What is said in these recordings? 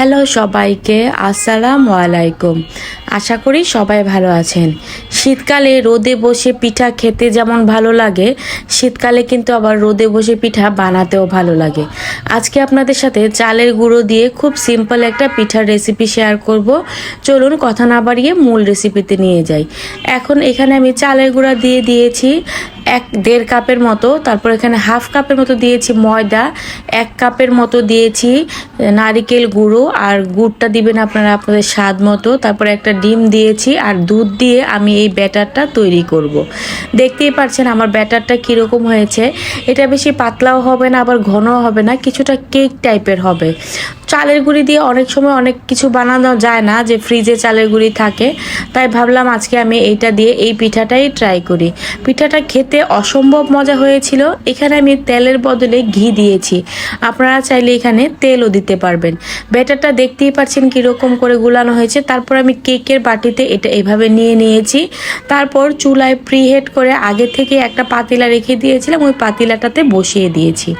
Hello সবাইকে, আসসালামু আলাইকুম। আশা করি সবাই ভালো আছেন। শীতকালে রোদে বসে পিঠা খেতে যেমন ভালো লাগে, শীতকালে কিন্তু আবার রোদে বসে পিঠা বানাতেও ভালো লাগে। আজকে আপনাদের সাথে চালের গুঁড়ো দিয়ে খুব সিম্পল একটা পিঠার রেসিপি শেয়ার করব। চলুন কথা না বাড়িয়ে মূল রেসিপিতে নিয়ে যাই। এখন এখানে আমি চালের গুঁড়া দিয়ে দিয়েছি। এক দেড় কাপের মতো, তারপর এখানে হাফ কাপের মতো দিয়েছি ময়দা, এক কাপের মতো দিয়েছি নারিকেল গুঁড়ো, আর গুড়টা দিবেন আপনারা আপনাদের স্বাদ মতো। তারপর একটা ডিম দিয়েছি, আর দুধ দিয়ে আমি এই ব্যাটারটা তৈরি করব। দেখতেই পাচ্ছেন আমার ব্যাটারটা কীরকম হয়েছে। এটা বেশি পাতলাও হবে না, আবার ঘনও হবে না, কিছুটা কেক টাইপের হবে। চালের গুঁড়ি দিয়ে অনেক সময় অনেক কিছু বানানো যায় না, যে ফ্রিজে চালের গুঁড়ি থাকে। তাই ভাবলাম আজকে আমি এইটা দিয়ে এই পিঠাটাই ট্রাই করি। পিঠাটা খেতে অসম্ভব মজা হয়েছিল। এখানে আমি তেলের বদলে ঘি দিয়েছি। আপনারা চাইলে এখানে তেলও দিতে পারবেন। ব্যাটারটা দেখতেই পাচ্ছেন কীরকম করে গুলানো হয়েছে। তারপর আমি কেকের বাটিতে এটা এভাবে নিয়ে নিয়েছি। তারপর চুলায় প্রিহেট করে আগে থেকে একটা পাতিলা রেখে দিয়েছিলাম, ওই পাতিলাটাতে বসিয়ে দিয়েছি।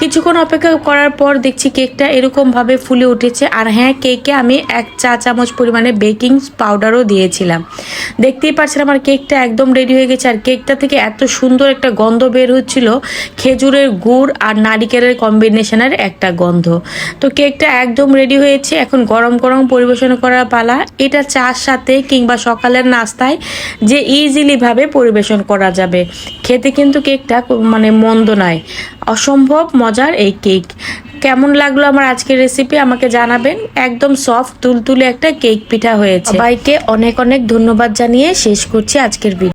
কিছুক্ষণ অপেক্ষা করার পর দেখছি কেকটা এরকমভাবে ফুলে উঠেছে। আর হ্যাঁ কেকে আমি এক চা চামচ পরিমাণে বেকিং পাউডারও দিয়েছিলাম। দেখতেই পাচ্ছেন আমার কেকটা একদম রেডি হয়ে গেছে। আর কেকটা থেকে এত সুন্দর একটা গন্ধ বের হচ্ছিল, খেজুরের গুড় আর নারিকেলের কম্বিনেশনের একটা গন্ধ। তো কেকটা একদম রেডি হয়েছে। এখন গরম গরম পরিবেশন করার পালা। এটা চার সাথে কিংবা সকালের নাস্তায় যে ইজিলিভাবে পরিবেশন করা যাবে। খেতে কিন্তু কেকটা মানে মন্দ নয়। অসম্ভব মজার এই কেক। কেমন লাগল আমার আজকের রেসিপি আমাকে জানাবেন। একদম সফট তুলতুলে একটা কেক পিঠা হয়েছে। সবাইকে অনেক অনেক ধন্যবাদ জানিয়ে শেষ করছি আজকের ভিডিও